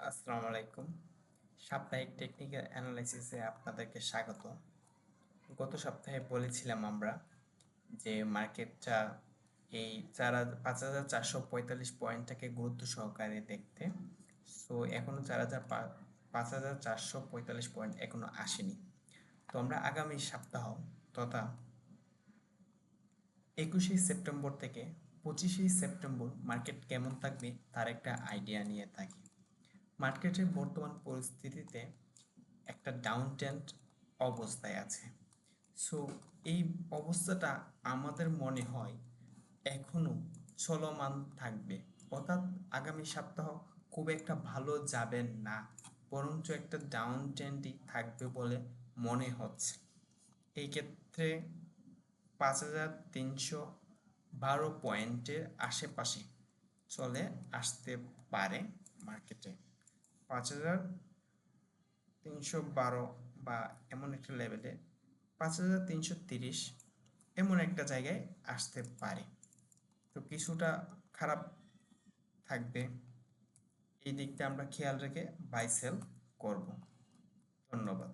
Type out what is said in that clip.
আসসালামু আলাইকুম। সাপ্তাহিক টেকনিক্যাল অ্যানালাইসিসে আপনাদেরকে স্বাগত। গত সপ্তাহে বলেছিলাম আমরা যে মার্কেটটা এই চার পাঁচ হাজার চারশো পঁয়তাল্লিশ পয়েন্টটাকে গুরুত্ব সহকারে দেখতে। সো এখনও চার হাজার পাঁচ হাজার চারশো পঁয়তাল্লিশ পয়েন্ট এখনও আসেনি। তো আমরা আগামী সপ্তাহ তথা একুশে সেপ্টেম্বর থেকে পঁচিশে সেপ্টেম্বর মার্কেট কেমন থাকবে তার একটা আইডিয়া নিয়ে থাকি। মার্কেটের বর্তমান পরিস্থিতিতে একটা ডাউন ট্রেন্ড অবস্থায় আছে। সো এই অবস্থাটা আমাদের মনে হয় এখনও চলমান থাকবে। অর্থাৎ আগামী সপ্তাহ খুব একটা ভালো যাবে না, বরঞ্চ একটা ডাউন ট্রেন্ডই থাকবে বলে মনে হচ্ছে। এই ক্ষেত্রে পাঁচ হাজার তিনশো বারো পয়েন্টের আশেপাশে চলে আসতে পারে মার্কেটে। পাঁচ হাজার তিনশো বারো বা এমন একটা লেভেলে পাঁচ হাজার তিনশো তিরিশ এমন একটা জায়গায় আসতে পারে। তো কিছুটা খারাপ থাকবে। এই দিকটা আমরা খেয়াল রেখে বাই সেল করব। ধন্যবাদ।